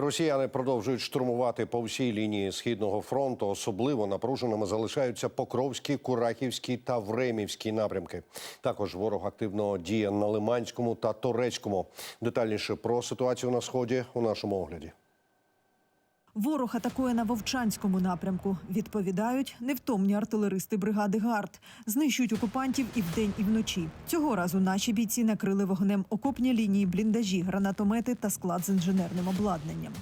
Росіяни продовжують штурмувати по всій лінії східного фронту. Особливо напруженими залишаються Покровський, Курахівський та Времівський напрямки. Також ворог активно діє на Лиманському та Торецькому. Детальніше про ситуацію на сході у нашому огляді. Ворог атакує на Вовчанському напрямку. Відповідають невтомні артилеристи бригади ГАРД. Знищують окупантів і вдень, і вночі. Цього разу наші бійці накрили вогнем окопні лінії, бліндажі, гранатомети та склад з інженерним обладнанням.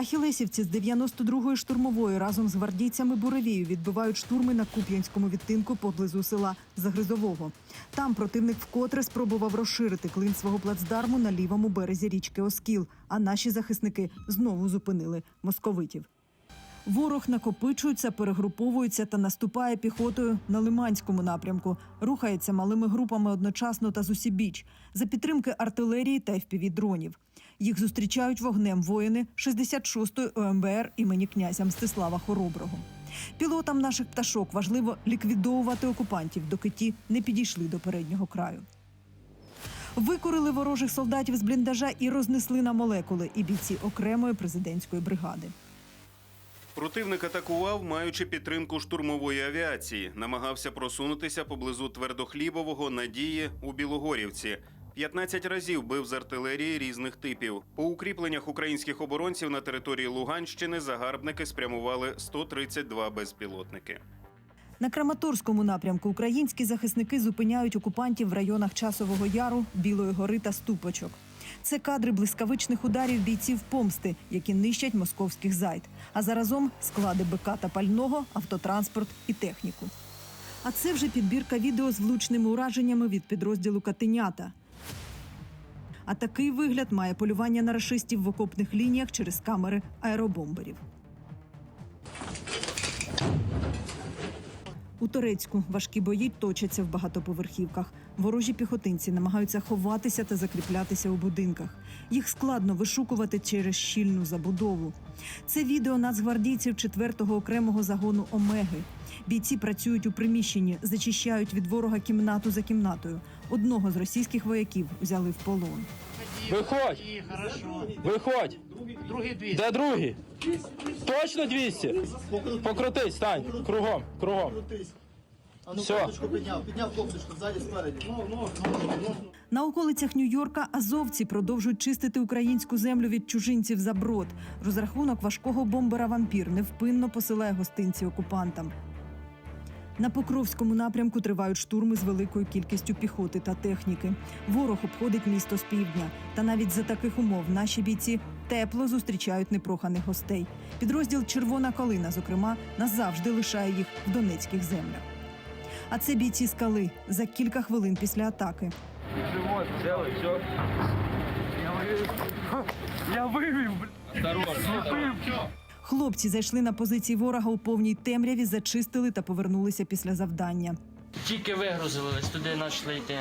Ахілесівці з 92-ї штурмової разом з гвардійцями Буревію відбивають штурми на Куп'янському відтинку поблизу села Загризового. Там противник вкотре спробував розширити клин свого плацдарму на лівому березі річки Оскіл. А наші захисники знову зупинили московитів. Ворог накопичується, перегруповується та наступає піхотою на Лиманському напрямку. Рухається малими групами одночасно та зусібіч за підтримки артилерії та FPV-дронів. Їх зустрічають вогнем воїни 66-ї ОМБР імені князя Мстислава Хороброго. Пілотам наших пташок важливо ліквідовувати окупантів, доки ті не підійшли до переднього краю. Викорили ворожих солдатів з бліндажа і рознесли на молекули і бійці окремої президентської бригади. Противник атакував, маючи підтримку штурмової авіації. Намагався просунутися поблизу твердохлібового надії у Білогорівці. 15 разів бив з артилерії різних типів. По укріпленнях українських оборонців на території Луганщини загарбники спрямували 132 безпілотники. На Краматорському напрямку українські захисники зупиняють окупантів в районах Часового Яру, Білої гори та Ступочок. Це кадри блискавичних ударів бійців помсти, які нищать московських зайд. А заразом склади БК та пального, автотранспорт і техніку. А це вже підбірка відео з влучними ураженнями від підрозділу Катенята. А такий вигляд має полювання на рашистів в окопних лініях через камери аеробомберів. У Торецьку важкі бої точаться в багатоповерхівках. Ворожі піхотинці намагаються ховатися та закріплятися у будинках. Їх складно вишукувати через щільну забудову. Це відео нацгвардійців 4-го окремого загону Омеги. Бійці працюють у приміщенні, зачищають від ворога кімнату за кімнатою. Одного з російських вояків взяли в полон. Виходь! Хорошо. Виходь! Другий 200. Де другий? Точно 200? Покрутись, стань. Кругом, кругом. А ну кофточку підняв, підняв кофточку ззаді спереді. На околицях Нью-Йорка азовці продовжують чистити українську землю від чужинців за брод. Розрахунок важкого бомбера вампір невпинно посилає гостинці окупантам. На Покровському напрямку тривають штурми з великою кількістю піхоти та техніки. Ворог обходить місто з півдня. Та навіть за таких умов наші бійці тепло зустрічають непроханих гостей. Підрозділ Червона калина, зокрема, назавжди лишає їх в донецьких землях. А це бійці скали за кілька хвилин після атаки. Делай, все. Я вивів, Хлопці зайшли на позиції ворога у повній темряві, зачистили та повернулися після завдання. Тільки вигрузились, туди почали йти.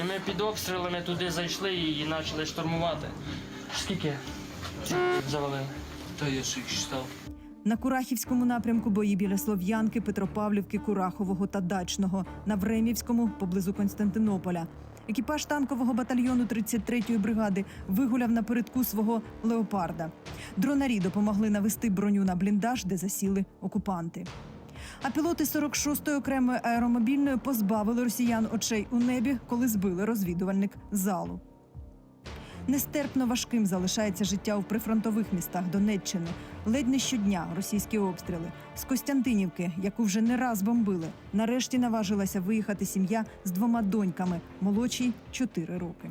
І ми під обстрілами туди зайшли і почали штурмувати. Скільки завалили? Та я ж їх читав. На Курахівському напрямку бої біля Слов'янки, Петропавлівки, Курахового та Дачного. На Времівському поблизу Константинополя. Екіпаж танкового батальйону 33-ї бригади вигуляв напередку свого леопарда. Дронарі допомогли навести броню на бліндаж, де засіли окупанти. А пілоти 46-ї окремої аеромобільної позбавили росіян очей у небі, коли збили розвідувальник залу. Нестерпно важким залишається життя у прифронтових містах Донеччини. Ледь не щодня російські обстріли. З Костянтинівки, яку вже не раз бомбили, нарешті наважилася виїхати сім'я з двома доньками, молодшій 4 роки.